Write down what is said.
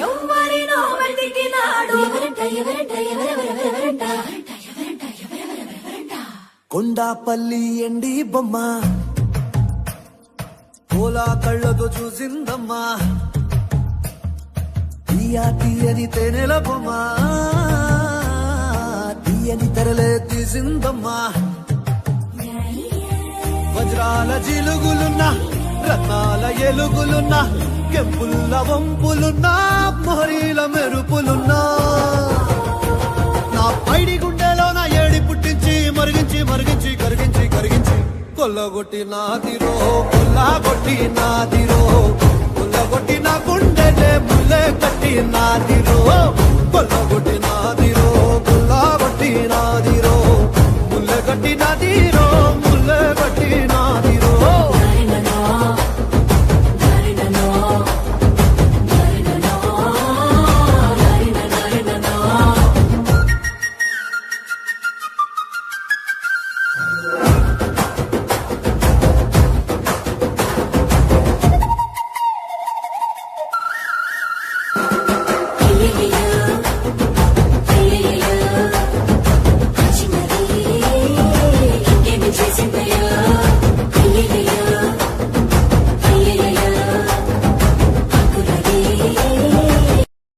వస్తాడు కొండాపల్లి ఎండి బొమ్మ. కోలా కళ్ళతో చూసిందమ్మా. తీయా తీయని తేనెల బొమ్మ. తీయని తెరలే తీసిందమ్మా. వజ్రాల జిలుగులున్నా రత్నాల ఎలుగులున్నా కెంపుల్ల వంపులున్నా మొహరీల మెరుపులున్నా. నా పైడి గుండెలో నా ఏడి పుట్టించి మరిగించి మరిగించి కరిగించి కరిగించి. కొల్లగొట్టి నాదిరో కొల్లగొట్టి నాదిరో కొల్లగొట్టి నా గుండెలే ముల్లే కట్టి నాదిరో కొల్లగొట్టి నాదిరో కొల్లగొట్టి నాదిరో ముల్లె కట్టి నాదిరో